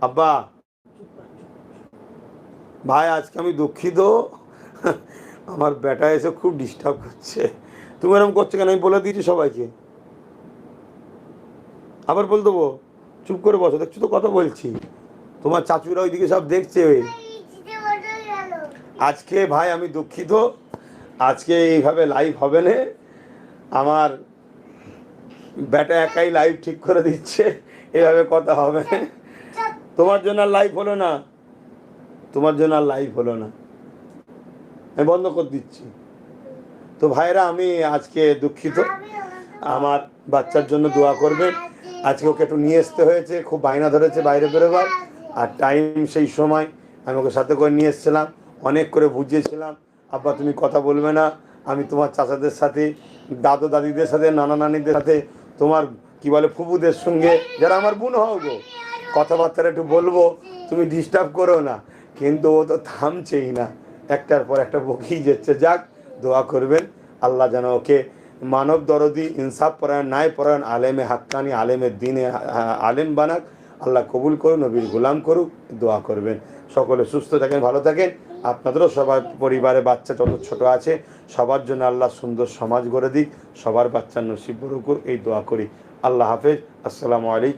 আব্বা, ভাই, আজকে আমি দুঃখিত। আমার বেটা এসে খুব ডিস্টার্ব করছে। তুমি এরকম করছ কেন? আমি বলে দিয়েছি সবাইকে। আবার বল দেবো, চুপ করে বসো। দেখছ তো কথা বলছি। তোমার চাচুরা ওইদিকে সব দেখছে। আজকে ভাই, আমি দুঃখিত। আজকে এইভাবে লাইভ হবে না। আমার ব্যাটা একাই লাইভ ঠিক করে দিচ্ছে। এভাবে কথা হবে না। তোমার জন্য আর লাইফ হলো না। তোমার জন্য আর লাইভ হলো না। আমি বন্ধ করে দিচ্ছি। তো ভাইরা আমি আজকে দুঃখিত। আমার বাচ্চার জন্য দোয়া করবেন। আজকে ওকে একটু নিয়ে আসতে হয়েছে, খুব বায়না ধরেছে বাইরে বেরোবার। আর টাইম সেই সময় আমি ওকে সাথে করে নিয়ে এসেছিলাম। অনেক করে বুঝিয়েছিলাম, আব্বা, তুমি কথা বলবে না। আমি তোমার চাচাদের সাথে, দাদু দাদিদের সাথে, নানা নানিদের সাথে, তোমার কি বলে ফুপুদের সঙ্গে, যারা আমার বোন হও গো কথাবার্তা একটু বলব, তুমি ডিস্টার্ব করো না। কিন্তু ও তো থামছেই না। একটার পর একটা বকেই যাচ্ছে। যাক, দোয়া করবেন। আল্লাহ যেন ওকে মানব দরদি, ইনসাফ পরায়ণ, ন্যায় পরায়ণ, আলেমে হাক্কানি আলেমের দিনে আলেম বানাক। আল্লাহ কবুল করুন নবীর গোলাম করুক, দোয়া করবেন। সকলে সুস্থ থাকেন, ভালো থাকেন। আপনাদেরও সবার পরিবারে বাচ্চা যত ছোট আছে, সবার জন্য আল্লাহ সুন্দর সমাজ গড়ে দিক। সবার বাচ্চার নসিব বরকুর এই দোয়া করি। আল্লাহ হাফেজ। আসসালামু আলাইকুম।